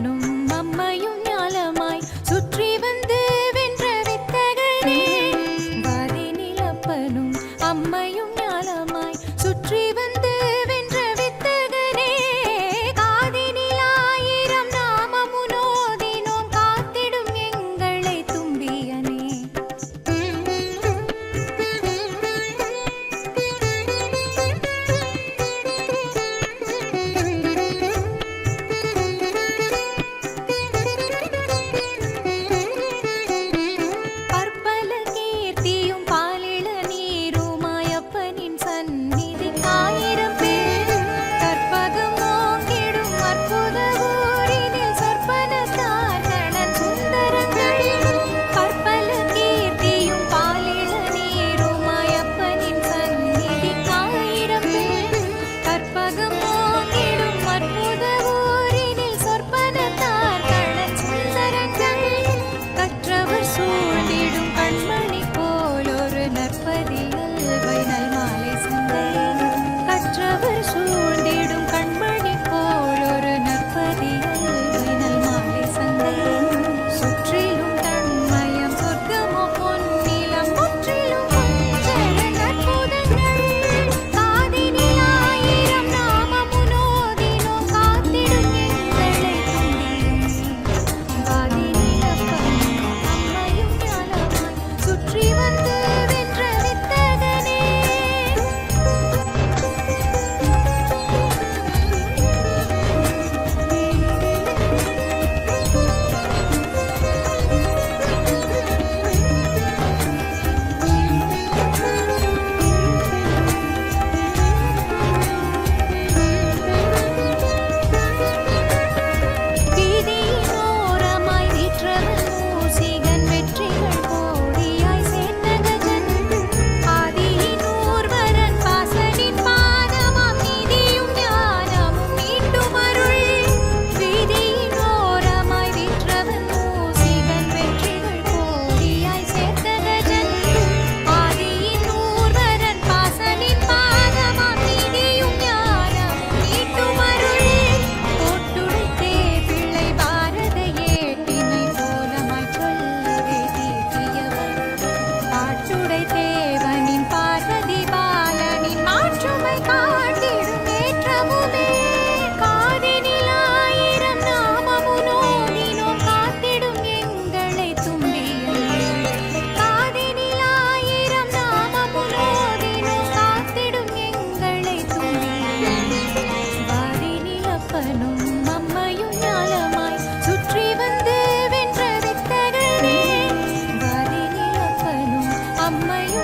அண்ணனும் அம்மையும் ஞாலமாய் சுற்றி வந்து வென்ற வித்தகனே. வாதினில் அப்பனும் அம்மையும் ஞாலமாய் சுற்றி வந்து அம்மையும்